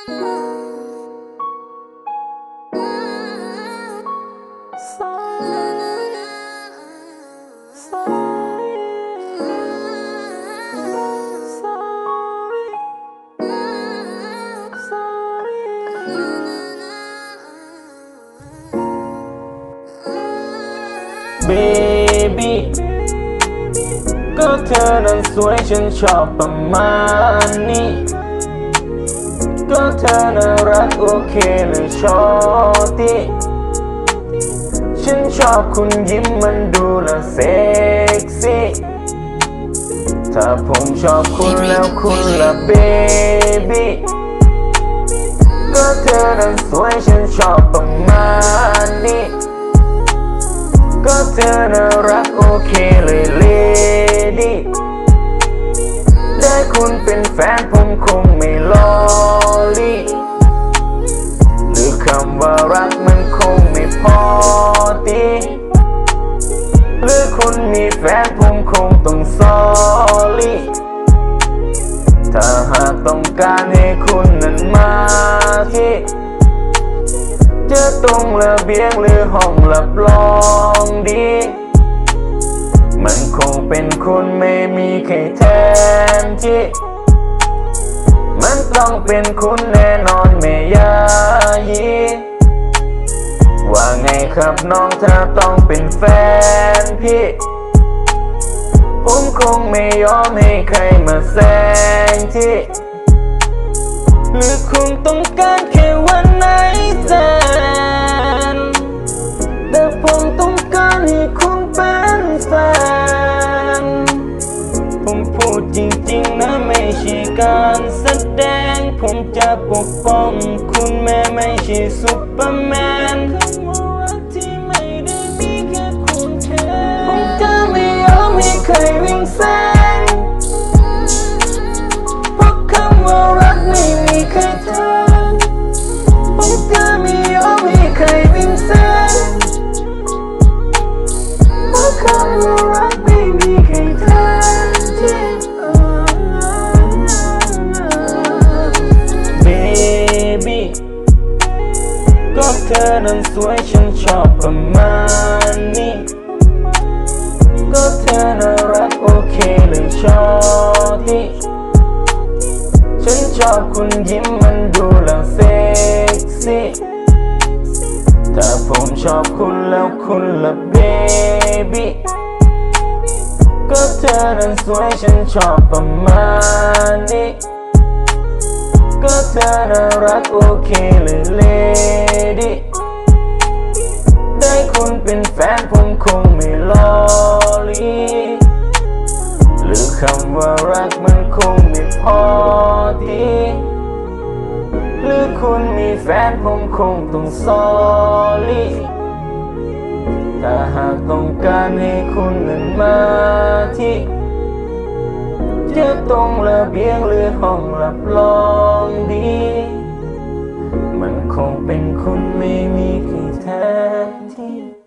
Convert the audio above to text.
เบบี้ก็เธอนั้นสวยฉันชอบประมาณนี้ ก็เธอน่ารักโอเคเลยชอบที่ฉันชอบคุณยิ้มมันดูลวเซ็กซี่ถ้าผมชอบคุณแล้วคุณละเบบี้ก็เธอนั้นสวยฉันชอบประมาณนี้ก็เธอน่ารักโอเคเลยเลดี้ได้คุณเป็นแฟนผมำว่ารักมันคงไม่พอดีหรือคุณมีแฟนผมคงต้องซอลี่ถ้าหากต้องการให้คุณนั้นมาที่จะตรงระเบียงหรือห้องรับรองดี มันคงเป็นคุณไม่มีใครแทนที่ มันต้องเป็นคุณแน่นอนไม่ ครับน้องถ้าต้องเป็นแฟนพี่ ผมคงไม่ยอมให้ใครมาแซงที่หรือคุณต้องการแค่วันไหนแทนแต่ผมต้องการให้คุณเป็นแฟน ผมพูดจริงๆนะไม่ใช่การแสดง ผมจะปกป้องคุณแม้ไม่ใช่ซุปเปอร์แมน ธอนั้นสวยฉันชอบประมาณนี้ ก็เธอน่ารักโอเคเลยชอบที่ฉันชอบคุณยิ้มมันดูแล้ว เซ็กซี่ ถ้าผมชอบคุณแล้วคุณละเบบี้ก็เธอนั้นสวยฉันชอบประมาณนี้ ก็เธอน่ารักโอเคเลยเลดี้ได้คุณเป็นแฟนผมคงไม่ลอลีหรือคำว่ารักมันคงไม่พอดีหรือคุณมีแฟนผมคงต้องซอลีถ้าหากต้องการให้คุณนั้นมาที่ จะตรงระเบียงหรือห้องรับรองดี มันคงเป็นคุณไม่มีใครแทนที่